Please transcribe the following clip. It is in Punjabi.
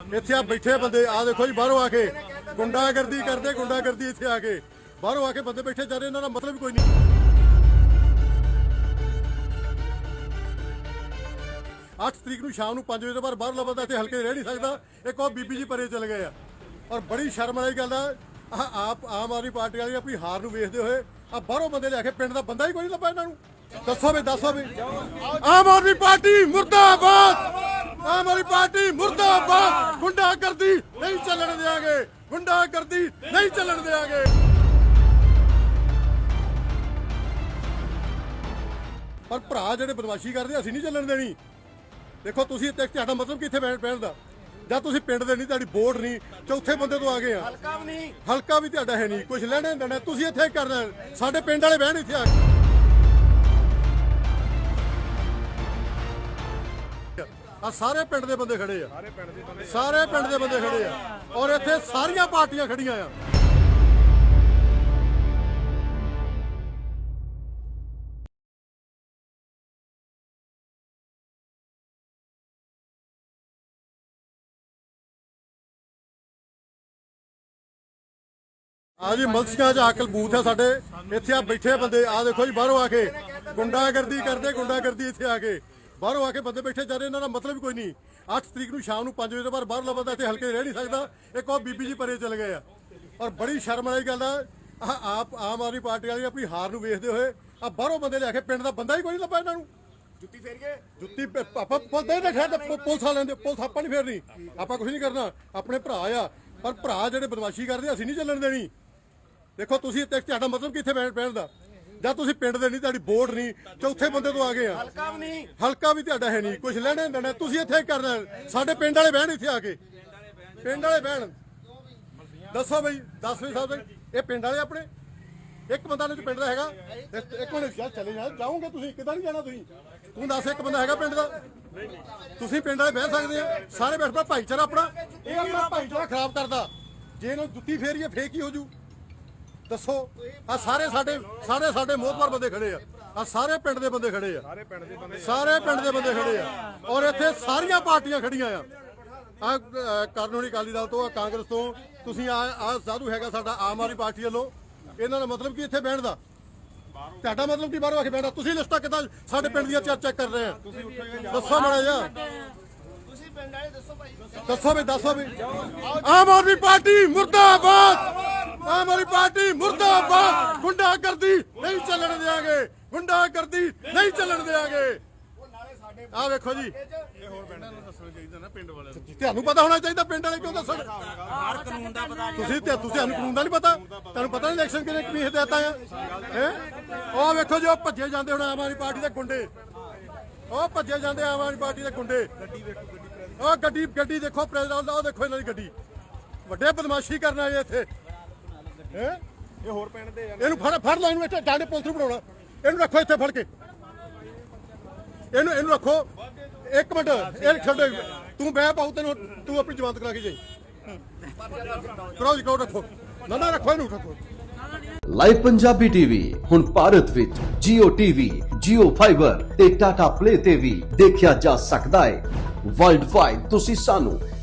ਇੱਥੇ ਆ ਬੈਠੇ ਬੰਦੇ ਆ ਦੇਖੋ ਜੀ, ਬਾਹਰੋਂ ਆ ਕੇ ਗੁੰਡਾਗਰਦੀ ਕਰਦੇ, ਗੁੰਡਾਗਰਦੀ ਇੱਥੇ ਆ ਕੇ। ਬਾਹਰੋਂ ਆ ਕੇ ਬੰਦੇ ਬੈਠੇ ਜਾ ਰਹੇ ਇਹਨਾਂ ਦਾ ਮਤਲਬ ਕੋਈ ਨਹੀਂ। 8 ਤਰੀਕ ਨੂੰ ਸ਼ਾਮ ਨੂੰ 5 ਵਜੇ ਤੋਂ ਬਾਅਦ ਬਾਹਰਲਾ ਬੰਦਾ ਇੱਥੇ ਹਲਕੇ ਰਹਿ ਨਹੀਂ ਸਕਦਾ। ਇੱਕ ਉਹ ਬੀਬੀ ਜੀ ਪਰੇ ਚਲੇ ਗਏ ਆ। ਔਰ ਬੜੀ ਸ਼ਰਮ ਵਾਲੀ ਗੱਲ ਆ। ਆਹ ਆਪ, ਆਮ ਆਦਮੀ ਪਾਰਟੀ ਵਾਲੀ ਆਪਣੀ ਹਾਰ ਨੂੰ ਵੇਖਦੇ ਹੋਏ ਆ ਬਾਹਰੋਂ ਬੰਦੇ ਲਿਆ ਕੇ ਪਿੰਡ ਦਾ ਬੰਦਾ ਹੀ ਕੋਈ ਨਹੀਂ ਲੱਭਾ ਇਹਨਾਂ ਨੂੰ। ਦੱਸੋ ਵੀ ਦੱਸੋ ਵੀ। ਆਮ ਆਦਮੀ ਪਾਰਟੀ ਮੁਰਦਾਬਾਦ! ਆਮ ਆਦਮੀ ਪਾਰਟੀ ਮੁਰਦਾਬਾਦ। ਗੁੰਡਾਗਰਦੀ ਨਹੀਂ ਚੱਲਣ ਦੇਾਂਗੇ ਗੁੰਡਾਗਰਦੀ ਨਹੀਂ ਚੱਲਣ ਦੇਾਂਗੇ ਪਰ ਭਰਾ ਜਿਹੜੇ ਬਦਮਾਸ਼ੀ ਕਰਦੇ ਅਸੀਂ ਨਹੀਂ ਚੱਲਣ ਦੇਣੀ। ਦੇਖੋ ਤੁਸੀਂ ਇੱਥੇ ਤੁਹਾਡਾ ਮਤਲਬ ਕਿੱਥੇ ਬੈਠ ਪੈਣ ਦਾ? ਜਾਂ ਤੁਸੀਂ ਪਿੰਡ ਦੇ ਨਹੀਂ ਤੁਹਾਡੀ ਵੋਟ ਨਹੀਂ ਚੌਥੇ ਬੰਦੇ ਤੋਂ ਆ ਗਏ ਆ। ਹਲਕਾ ਵੀ ਨਹੀਂ। ਹਲਕਾ ਵੀ ਤੁਹਾਡਾ ਹੈ ਨਹੀਂ। ਕੁਝ ਲੈਣੇ ਦੇਣਾ ਤੁਸੀਂ ਇੱਥੇ ਕਰਨਾ। ਸਾਡੇ ਪਿੰਡ ਵਾਲੇ ਬਹਿਣ ਇੱਥੇ ਆ ਕੇ। ਆ ਸਾਰੇ ਪਿੰਡ ਦੇ ਬੰਦੇ ਖੜੇ ਆ। ਸਾਰੇ ਪਿੰਡ ਦੇ ਬੰਦੇ ਸਾਰੇ ਪਿੰਡ ਦੇ ਬੰਦੇ ਖੜੇ ਆ। ਔਰ ਇੱਥੇ ਸਾਰੀਆਂ ਪਾਰਟੀਆਂ ਖੜੀਆਂ ਆ। ਆ ਜੀ ਮਲਸੀਆਂ ਚ ਆਕਲ ਬੂਥ ਹੈ ਸਾਡੇ। ਇੱਥੇ ਆ ਬੈਠੇ ਬੰਦੇ। ਆ ਦੇਖੋ ਜੀ ਬਾਹਰੋਂ ਆ ਕੇ ਗੁੰਡਾਗਰਦੀ ਕਰਦੇ ਗੁੰਡਾਗਰਦੀ ਇੱਥੇ ਆ ਕੇ। ਬਾਹਰੋਂ ਆ ਕੇ ਬੰਦੇ ਬੈਠੇ ਜਾ ਰਹੇ ਇਹਨਾਂ ਦਾ ਮਤਲਬ ਕੋਈ ਨਹੀਂ। 8 ਤਰੀਕ ਨੂੰ ਸ਼ਾਮ ਨੂੰ 5 ਵਜੇ ਤੋਂ ਬਾਅਦ ਬਾਹਰਲਾ ਬੰਦਾ ਇੱਥੇ ਹਲਕੇ ਰਹਿ ਨਹੀਂ ਸਕਦਾ। ਇੱਕ ਉਹ ਬੀਬੀ ਜੀ ਪਰੇ ਚਲੇ ਗਏ ਆ। ਔਰ ਬੜੀ ਸ਼ਰਮ ਵਾਲੀ ਗੱਲ ਆ। ਆਪ ਆਮ ਆਦਮੀ ਪਾਰਟੀ ਵਾਲੀ ਆਪਣੀ ਹਾਰ ਨੂੰ ਵੇਖਦੇ ਹੋਏ ਆ ਬਾਹਰੋਂ ਬੰਦੇ ਲਿਆ ਕੇ ਪਿੰਡ ਦਾ ਬੰਦਾ ਹੀ ਕੋਈ ਨਹੀਂ ਲੱਭਾ ਇਹਨਾਂ ਨੂੰ। ਜੁੱਤੀ ਫੇਰ ਗਏ ਜੁੱਤੀ ਆਪਾਂ ਪੁੱਛਦੇ ਨੇ ਖੈਰ ਪੁਲਿਸ ਵਾਲਿਆਂ ਦੇ ਪੁਲਿਸ ਆਪਾਂ ਨਹੀਂ ਫੇਰਨੀ। ਆਪਾਂ ਕੁਝ ਨਹੀਂ ਕਰਨਾ। ਆਪਣੇ ਭਰਾ ਆ। ਪਰ ਭਰਾ ਜਿਹੜੇ ਬਦਮਾਸ਼ੀ ਕਰਦੇ ਅਸੀਂ ਨਹੀਂ ਚੱਲਣ ਦੇਣੀ। ਦੇਖੋ ਤੁਸੀਂ ਤੁਹਾਡਾ ਮਤਲਬ ਕਿੱਥੇ ਬੈਠ ਪੈਣ ਦਾ? ਜਾਂ ਤੁਸੀਂ ਪਿੰਡ ਦੇ ਨਹੀਂ ਤੁਹਾਡੀ ਵੋਟ ਨਹੀਂ ਚੌਥੇ ਬੰਦੇ ਤੋਂ ਆ ਗਏ ਆ। ਹਲਕਾ ਵੀ ਨਹੀਂ। ਹਲਕਾ ਵੀ ਤੁਹਾਡਾ ਹੈ ਨਹੀਂ ਕੁਝ ਲੈਣੇ ਦੇਣਾ ਤੁਸੀਂ ਇੱਥੇ ਕਰਨਾ। ਸਾਡੇ ਪਿੰਡ ਵਾਲੇ ਬਹਿਣ ਇੱਥੇ ਆ ਕੇ। ਪਿੰਡ ਵਾਲੇ ਬਹਿਣ। ਦੱਸੋ ਬਈ ਦੱਸ ਵੀ ਸਾਹਿਬ ਇਹ ਪਿੰਡ ਵਾਲੇ ਆਪਣੇ? ਇੱਕ ਬੰਦਾ ਨੇ ਪਿੰਡ ਦਾ ਹੈਗਾ। ਇੱਕ ਮਿੰਟ ਚੱਲ ਚਲੇ ਜਾ। ਜਾਓਗੇ ਤੁਸੀਂ? ਕਿੱਦਾਂ ਨਹੀਂ ਜਾਣਾ ਤੁਸੀਂ? ਤੂੰ ਦੱਸ ਇੱਕ ਬੰਦਾ ਹੈਗਾ ਪਿੰਡ ਦਾ? ਤੁਸੀਂ ਪਿੰਡ ਵਾਲੇ ਬਹਿ ਸਕਦੇ ਆ। ਸਾਰੇ ਬੈਠ ਭਾਈਚਾਰਾ ਆਪਣਾ। ਇਹ ਆਪਣਾ ਭਾਈਚਾਰਾ ਖਰਾਬ ਕਰਦਾ। ਜੇ ਇਹਨੂੰ ਜੁੱਤੀ ਫੇਰੀਏ ਫੇਕ ਹੀ ਹੋ ਜੂ? ਦੱਸੋ ਆ ਸਾਰੇ ਸਾਡੇ ਸਾਰੇ ਸਾਡੇ ਮੋਹਤਵਰ ਬੰਦੇ ਖੜੇ ਆ। ਆ ਸਾਰੇ ਪਿੰਡ ਦੇ ਬੰਦੇ ਖੜੇ ਆ। ਸਾਰੇ ਪਿੰਡ ਦੇ ਬੰਦੇ। ਸਾਰੇ ਪਿੰਡ ਦੇ ਬੰਦੇ ਖੜੇ ਆ। ਔਰ ਇੱਥੇ ਸਾਰੀਆਂ ਪਾਰਟੀਆਂ ਖੜੀਆਂ ਆ। ਆ ਕਾਨੂੰਨੀ ਅਕਾਲੀ ਦਲ ਤੋਂ ਆ ਕਾਂਗਰਸ ਤੋਂ ਤੁਸੀਂ ਆ ਆ ਸਾਧੂ ਹੈਗਾ ਸਾਡਾ ਆਮ ਆਦਮੀ ਪਾਰਟੀ ਵੱਲੋਂ। ਇਹਨਾਂ ਦਾ ਮਤਲਬ ਕੀ ਇੱਥੇ ਬਹਿਣ ਦਾ? ਤੁਹਾਡਾ ਮਤਲਬ ਕੀ ਬਾਹਰੋਂ ਆ ਕੇ ਬਹਿਣ ਦਾ? ਤੁਸੀਂ ਲਿਸਟਾਂ ਕਿੱਦਾਂ ਸਾਡੇ ਪਿੰਡ ਦੀਆਂ ਚੈੱਕ ਕਰ ਰਹੇ ਆ? ਦੱਸੋ ਮਾੜਾ ਜਿਹਾ। ਤੁਸੀਂ ਪਿੰਡ ਵਾਲੇ ਦੱਸੋ ਭਾਈ। ਦੱਸੋ ਵੀ ਦੱਸੋ ਵੀ। ਆਮ ਆਦਮੀ ਪਾਰਟੀ ਮੁਰਦਾਬਾਦ। ਆਮ ਆਦਮੀ ਪਾਰਟੀ ਮੁਰਦਾਬਾਦ। ਗੁੰਡਾਗਰਦੀ ਨਹੀਂ ਚੱਲਣ ਦੇਾਂਗੇ ਗੁੰਡਾਗਰਦੀ ਨਹੀਂ ਚੱਲਣ ਦੇਾਂਗੇ ਆ ਵੇਖੋ ਜੀ। ਇਹ ਹੋਰ ਪਿੰਡਾਂ ਨੂੰ ਦੱਸਣਾ ਚਾਹੀਦਾ ਨਾ ਪਿੰਡ ਵਾਲਿਆਂ ਨੂੰ ਤੁਹਾਨੂੰ ਪਤਾ ਹੋਣਾ ਚਾਹੀਦਾ ਪਿੰਡ ਵਾਲੇ ਕਿਉਂ ਦੱਸਣ? ਹਰ ਕਾਨੂੰਨ ਦਾ ਪਤਾ ਤੁਸੀਂ ਤੇ ਤੁਸੀਂ ਤੁਹਾਨੂੰ ਕਾਨੂੰਨ ਦਾ ਨਹੀਂ ਪਤਾ। ਤੁਹਾਨੂੰ ਪਤਾ ਨਹੀਂ ਇਲੈਕਸ਼ਨ ਕਿਹਨੇ ਕਮੀ ਹਦਾਇਤਾਂ ਆ? ਹੈ? ਉਹ ਵੇਖੋ ਜੀ ਭੱਜੇ ਜਾਂਦੇ ਹੁਣ ਆਮ ਆਦਮੀ ਪਾਰਟੀ ਦੇ ਗੁੰਡੇ। ਉਹ ਭੱਜੇ ਜਾਂਦੇ ਆਮ ਆਦਮੀ ਪਾਰਟੀ ਦੇ ਗੁੰਡੇ। ਉਹ ਗੱਡੀ ਗੱਡੀ ਦੇਖੋ ਪ੍ਰੈਜ਼ੀਡੈਂਟ ਦਾ, ਉਹ ਦੇਖੋ ਇਹਨਾਂ ਦੀ ਗੱਡੀ। ਵੱਡੇ ਬਦਮਾਸ਼ੀ ਕਰਨ ਆਏ ਇੱਥੇ। ਹੈ? ਇਹ ਹੋਰ ਪਿੰਡ ਦੇ ਇਹਨੂੰ ਫੜ ਫੜ ਲੈ ਇਹਨੂੰ ਇੱਥੇ ਡਾਂਡੇ ਪੁਲਿਸ ਨੂੰ ਬਣਾਉਣਾ ਇਹਨੂੰ ਰੱਖੋ ਇੱਥੇ ਫੜ ਕੇ। ਇਹਨੂੰ ਇਹਨੂੰ ਰੱਖੋ। ਇੱਕ ਮਿੰਟ ਇਹ ਛੱਡੋ। ਤੂੰ ਬਹਿ ਪਾਉ ਤੈਨੂੰ ਤੂੰ ਆਪਣੀ ਜਮਾਨਤ ਕਰਾ ਕੇ ਜਾਈ। ਕਰੋ ਜੀ ਕਰੋ ਰੱਖੋ। ਨਾ ਨਾ ਰੱਖੋ ਇਹਨੂੰ ਰੱਖੋ। ਲਾਈਵ ਪੰਜਾਬੀ ਟੀਵੀ ਹੁਣ ਭਾਰਤ ਵਿੱਚ Jio TV, Jio Fiber ਤੇ Tata Play ਤੇ ਵੀ ਦੇਖਿਆ ਜਾ ਸਕਦਾ ਹੈ। ਵਰਲਡ ਵਾਈਡ ਤੁਸੀਂ ਸਾਨੂੰ